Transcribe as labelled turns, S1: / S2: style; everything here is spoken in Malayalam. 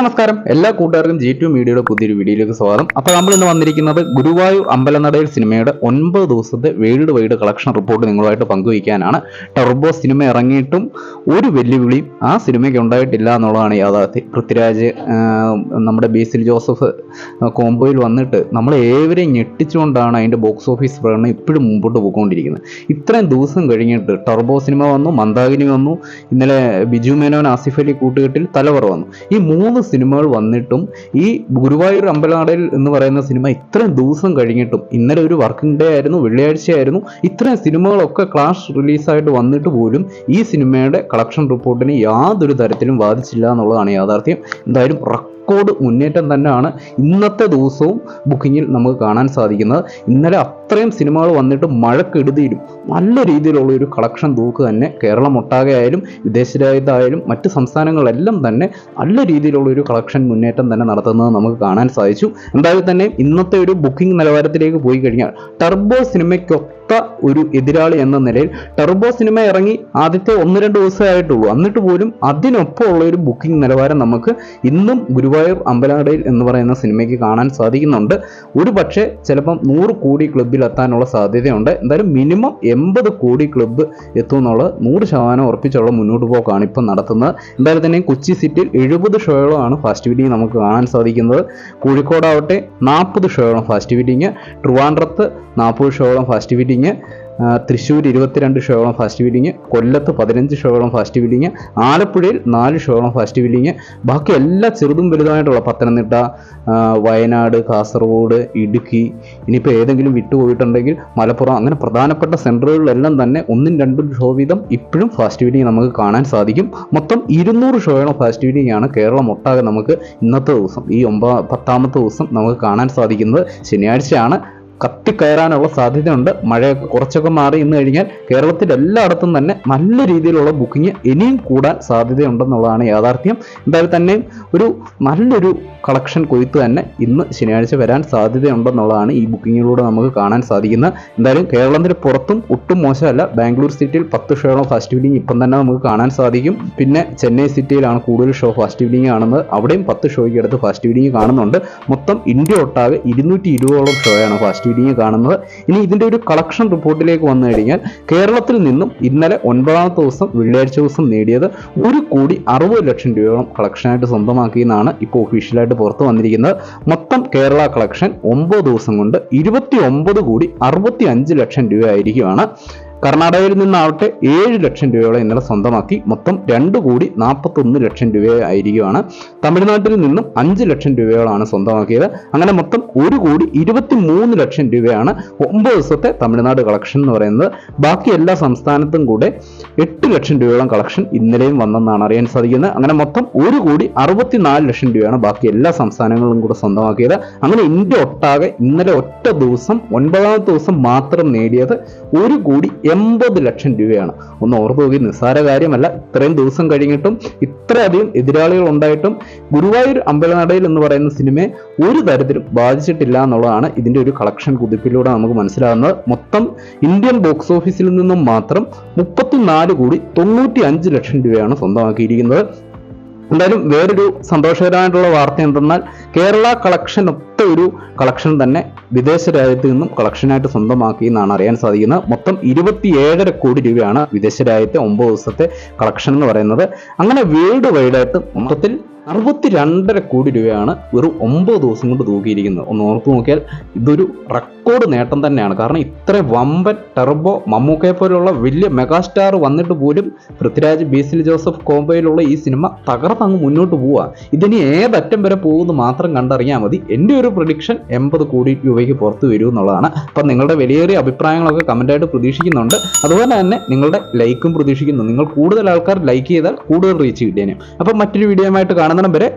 S1: നമസ്കാരം. എല്ലാ കൂട്ടുകാർക്കും ജി ടു മീഡിയയുടെ പുതിയൊരു വീഡിയോയിലേക്ക് സ്വാഗതം. അപ്പോൾ നമ്മൾ ഇന്ന് വന്നിരിക്കുന്നത് ഗുരുവായൂർ അമ്പലനടയിൽ സിനിമയുടെ ഒൻപത് ദിവസത്തെ വേൾഡ് വൈഡ് കളക്ഷൻ റിപ്പോർട്ട് നിങ്ങളുമായിട്ട് പങ്കുവയ്ക്കാനാണ്. ടർബോ സിനിമ ഇറങ്ങിയിട്ടും ഒരു വെല്ലുവിളിയും ആ സിനിമയ്ക്ക് ഉണ്ടായിട്ടില്ല എന്നുള്ളതാണ് യാഥാർത്ഥ്യം. പൃഥ്വിരാജ് നമ്മുടെ ബേസിൽ ജോസഫ് കോംബോയിൽ വന്നിട്ട് നമ്മൾ ഏവരെയും ഞെട്ടിച്ചുകൊണ്ടാണ് അതിന്റെ ബോക്സ് ഓഫീസ് പ്രകടനം ഇപ്പോഴും മുമ്പോട്ട് പോയിക്കൊണ്ടിരിക്കുന്നത്. ഇത്രയും ദിവസം കഴിഞ്ഞിട്ട് ടർബോ സിനിമ വന്നു മന്ദാകിനി വന്നു ഇന്നലെ ബിജു മേനോൻ ആസിഫ് അലി കൂട്ടുകെട്ടിൽ തലവറ വന്നു. ഈ മൂന്ന് സിനിമകൾ വന്നിട്ടും ഈ ഗുരുവായൂർ അമ്പലനടയിൽ എന്ന് പറയുന്ന സിനിമ ഇത്രയും ദിവസം കഴിഞ്ഞിട്ടും ഇന്നലെ ഒരു വർക്കിംഗ് ഡേ ആയിരുന്നു വെള്ളിയാഴ്ചയായിരുന്നു. ഇത്രയും സിനിമകളൊക്കെ ക്ലാഷ് റിലീസായിട്ട് വന്നിട്ട് പോലും ഈ സിനിമയുടെ കളക്ഷൻ റിപ്പോർട്ടിനെ യാതൊരു തരത്തിലും ബാധിച്ചില്ല എന്നുള്ളതാണ് യാഥാർത്ഥ്യം. എന്തായാലും റെക്കോർഡ് മുന്നേറ്റം തന്നെയാണ് ഇന്നത്തെ ദിവസവും ബുക്കിങ്ങിൽ നമുക്ക് കാണാൻ സാധിക്കുന്നത്. ഇന്നലെ അത്രയും സിനിമകൾ വന്നിട്ട് മഴക്കെടുതിയിലും നല്ല രീതിയിലുള്ള ഒരു കളക്ഷൻ തൂക്ക് തന്നെ കേരളം ഒട്ടാകെ ആയാലും വിദേശ രാജ്യത്തായാലും മറ്റ് സംസ്ഥാനങ്ങളെല്ലാം തന്നെ നല്ല രീതിയിലുള്ള ഒരു കളക്ഷൻ മുന്നേറ്റം തന്നെ നടത്തുന്നത് നമുക്ക് കാണാൻ സാധിച്ചു. എന്തായാലും തന്നെ ഇന്നത്തെ ഒരു ബുക്കിംഗ് നിലവാരത്തിലേക്ക് പോയി കഴിഞ്ഞാൽ ടർബോ സിനിമയ്ക്കൊത്ത ഒരു എതിരാളി എന്ന നിലയിൽ ടെർബോ സിനിമ ഇറങ്ങി ആദ്യത്തെ ഒന്ന് രണ്ട് ദിവസമേ ആയിട്ടുള്ളൂ എന്നിട്ട് പോലും അതിനൊപ്പമുള്ള ഒരു ബുക്കിംഗ് നിലവാരം നമുക്ക് ഇന്നും ഗുരുവായൂർ അമ്പലാടയിൽ എന്ന് പറയുന്ന സിനിമയ്ക്ക് കാണാൻ സാധിക്കുന്നുണ്ട്. ഒരു പക്ഷേ ചിലപ്പം നൂറ് കോടി ക്ലബിൽ എത്താനുള്ള സാധ്യതയുണ്ട്. എന്തായാലും മിനിമം എൺപത് കോടി ക്ലബ്ബ് എത്തുമെന്നുള്ള നൂറ് ശതമാനം ഉറപ്പിച്ചുള്ള മുന്നോട്ട് പോക്കാണ് ഇപ്പം നടത്തുന്നത്. എന്തായാലും തന്നെ കൊച്ചി സിറ്റിയിൽ എഴുപത് ഷോകളാണ് ഫാസ്റ്റ് നമുക്ക് കാണാൻ സാധിക്കുന്നത്. കോഴിക്കോടാവട്ടെ നാൽപ്പത് ഷോയോളം ഫാസ്റ്റ് ഫീഡിങ് ട്രിവാൻഡ്രത്ത് നാൽപ്പത് ഷോയോളം ഫാസ്റ്റ് ഫീഡിങ് തൃശ്ശൂർ ഇരുപത്തിരണ്ട് ഷോയോളം ഫാസ്റ്റ് ഫീഡിങ് കൊല്ലത്ത് പതിനഞ്ച് ഷോയോളം ഫാസ്റ്റ് ഫീഡിങ് ആലപ്പുഴയിൽ നാല് ഷോയോളം ഫാസ്റ്റ് ഫീഡിങ് ബാക്കി എല്ലാ ചെറുതും വലുതായിട്ടുള്ള പത്തനംതിട്ട വയനാട് കാസർഗോഡ് ഇടുക്കി ഇനിയിപ്പോൾ ഏതെങ്കിലും വിട്ടുപോയിട്ടുണ്ടെങ്കിൽ മലപ്പുറം അങ്ങനെ പ്രധാനപ്പെട്ട സെന്ററുകളിലെല്ലാം തന്നെ ഒന്നും രണ്ടും ഷോ വീതം ഇപ്പോഴും ഫാസ്റ്റ് ഫീഡിങ് നമുക്ക് കാണാൻ സാധിക്കും. മൊത്തം ഇരുന്നൂറ് ഷോയോളം ഫാസ്റ്റ് ഫീഡിങ് ആണ് കേരളം ഒട്ടാകെ നമുക്ക് ഇന്നത്തെ ദിവസം ഈ ഒമ്പത് പത്താമത്തെ ദിവസം നമുക്ക് കാണാൻ സാധിക്കുന്നത്. ശനിയാഴ്ചയാണ് കത്തിക്കയറാനുള്ള സാധ്യതയുണ്ട്. മഴയൊക്കെ കുറച്ചൊക്കെ മാറി ഇന്ന് കഴിഞ്ഞാൽ കേരളത്തിൽ എല്ലായിടത്തും തന്നെ നല്ല രീതിയിലുള്ള ബുക്കിംഗ് ഇനിയും കൂടാൻ സാധ്യതയുണ്ടെന്നുള്ളതാണ് യാഥാർത്ഥ്യം. എന്തായാലും തന്നെ ഒരു നല്ലൊരു കളക്ഷൻ കൊയ്ത്ത് തന്നെ ഇന്ന് ശനിയാഴ്ച വരാൻ സാധ്യതയുണ്ടെന്നുള്ളതാണ് ഈ ബുക്കിങ്ങിലൂടെ നമുക്ക് കാണാൻ സാധിക്കുന്നത്. എന്തായാലും കേരളത്തിന് പുറത്തും ഒട്ടും മോശമല്ല. ബാംഗ്ലൂർ സിറ്റിയിൽ പത്ത് ഷോയോളം ഫാസ്റ്റ് ഫീഡിങ് ഇപ്പം തന്നെ നമുക്ക് കാണാൻ സാധിക്കും. പിന്നെ ചെന്നൈ സിറ്റിയിലാണ് കൂടുതൽ ഷോ ഫാസ്റ്റ് ഫീഡിങ് കാണുന്നത്. അവിടെയും പത്ത് ഷോയ്ക്ക് അടുത്ത് ഫാസ്റ്റ് ഫീഡിങ് കാണുന്നുണ്ട്. മൊത്തം ഇന്ത്യ ഒട്ടാകെ ഇരുന്നൂറ്റി ഇരുപതോളം ഷോയാണ് ഫാസ്റ്റ് ഫീഡിങ് കാണുന്നത്. ഇനി ഇതിന്റെ ഒരു കളക്ഷൻ റിപ്പോർട്ടിലേക്ക് വന്നു കഴിഞ്ഞാൽ കേരളത്തിൽ നിന്നും ഇന്നലെ ഒൻപതാമത്തെ ദിവസം വെള്ളിയാഴ്ച ദിവസം നേടിയത് ഒരു കോടി അറുപത് ലക്ഷം രൂപയോളം കളക്ഷനായിട്ട് സ്വന്തമാക്കിയെന്നാണ് ഇപ്പോൾ ഒഫീഷ്യലായിട്ട് പുറത്തു വന്നിരിക്കുന്നത്. മൊത്തം കേരള കളക്ഷൻ ഒമ്പത് ദിവസം കൊണ്ട് ഇരുപത്തി ഒമ്പത് കോടി അറുപത്തി അഞ്ച് ലക്ഷം രൂപയായിരിക്കുമാണ് കർണാടകയിൽ നിന്നാവട്ടെ ഏഴ് ലക്ഷം രൂപയോളം ഇന്നലെ സ്വന്തമാക്കി. മൊത്തം രണ്ട് കോടി നാൽപ്പത്തൊന്ന് ലക്ഷം രൂപയായിരിക്കുമാണ് തമിഴ്നാട്ടിൽ നിന്നും അഞ്ച് ലക്ഷം രൂപയോളമാണ് സ്വന്തമാക്കിയത്. അങ്ങനെ മൊത്തം ഒരു കോടി ഇരുപത്തി മൂന്ന് ലക്ഷം രൂപയാണ് ഒമ്പത് ദിവസത്തെ തമിഴ്നാട് കളക്ഷൻ എന്ന് പറയുന്നത്. ബാക്കി എല്ലാ സംസ്ഥാനത്തും കൂടെ എട്ട് ലക്ഷം രൂപയോളം കളക്ഷൻ ഇന്നലെയും വന്നെന്നാണ് അറിയാൻ സാധിക്കുന്നത്. അങ്ങനെ മൊത്തം ഒരു കോടി അറുപത്തിനാല് ലക്ഷം രൂപയാണ് ബാക്കി എല്ലാ സംസ്ഥാനങ്ങളും കൂടെ സ്വന്തമാക്കിയത്. അങ്ങനെ ഇന്ത്യ ഒട്ടാകെ ഇന്നലെ ഒറ്റ ദിവസം ഒൻപതാമത്തെ ദിവസം മാത്രം നേടിയത് ഒരു കോടി എൺപത് ലക്ഷം രൂപയാണ്. ഒന്ന് ഓർത്തു നോക്കി നിസ്സാര കാര്യമല്ല. ഇത്രയും ദിവസം കഴിഞ്ഞിട്ടും ഇത്രയധികം എതിരാളികൾ ഉണ്ടായിട്ടും ഗുരുവായൂർ അമ്പലനടയിൽ എന്ന് പറയുന്ന സിനിമയെ ഒരു തരത്തിലും ബാധിച്ചിട്ടില്ല എന്നുള്ളതാണ് ഇതിന്റെ ഒരു കളക്ഷൻ കുതിപ്പിലൂടെ നമുക്ക് മനസ്സിലാകുന്നത്. മൊത്തം ഇന്ത്യൻ ബോക്സ് ഓഫീസിൽ നിന്നും മാത്രം മുപ്പത്തിനാല് കോടി തൊണ്ണൂറ്റി അഞ്ച് ലക്ഷം രൂപയാണ് സ്വന്തമാക്കിയിരിക്കുന്നത്. എന്തായാലും വേറൊരു സന്തോഷകരമായിട്ടുള്ള വാർത്ത എന്തെന്നാൽ കേരള കളക്ഷൻ ഒത്ത ഒരു കളക്ഷൻ തന്നെ വിദേശ രാജ്യത്ത് നിന്നും കളക്ഷനായിട്ട് സ്വന്തമാക്കി എന്നാണ് അറിയാൻ സാധിക്കുന്നത്. മൊത്തം ഇരുപത്തിയേഴര കോടി രൂപയാണ് വിദേശ രാജ്യത്തെ ഒമ്പത് ദിവസത്തെ കളക്ഷൻ എന്ന് പറയുന്നത്. അങ്ങനെ വേൾഡ് വൈഡായിട്ട് മൊത്തത്തിൽ അറുപത്തി രണ്ടര കോടി രൂപയാണ് വെറും ഒമ്പത് ദിവസം കൊണ്ട് തൂക്കിയിരിക്കുന്നത്. ഒന്ന് ഓർത്ത് നോക്കിയാൽ ഇതൊരു റെക്കോർഡ് നേട്ടം തന്നെയാണ്. കാരണം ഇത്ര വമ്പൻ ടെർബോ മമ്മൂക്കയെ പോലുള്ള വലിയ മെഗാസ്റ്റാർ വന്നിട്ട് പോലും പൃഥ്വിരാജ് ബേസിൽ ജോസഫ് കോംബോയിലുള്ള ഈ സിനിമ തകർന്നങ്ങ് മുന്നോട്ട് പോവുക ഇതിനി ഏതറ്റം വരെ പോകുമെന്ന് മാത്രം കണ്ടറിയാൽ മതി. എന്റെ ഒരു പ്രഡിക്ഷൻ എൺപത് കോടി രൂപയ്ക്ക് പുറത്ത് വരും എന്നുള്ളതാണ്. അപ്പം നിങ്ങളുടെ വിലയേറിയ അഭിപ്രായങ്ങളൊക്കെ കമന്റായിട്ട് പ്രതീക്ഷിക്കുന്നുണ്ട്. അതുപോലെ തന്നെ നിങ്ങളുടെ ലൈക്കും പ്രതീക്ഷിക്കുന്നു. നിങ്ങൾ കൂടുതൽ ആൾക്കാർ ലൈക്ക് ചെയ്താൽ കൂടുതൽ റീച്ച് കിട്ടിയേനും. അപ്പം മറ്റൊരു വീഡിയോയുമായിട്ട് കാണുന്നിടം വരെ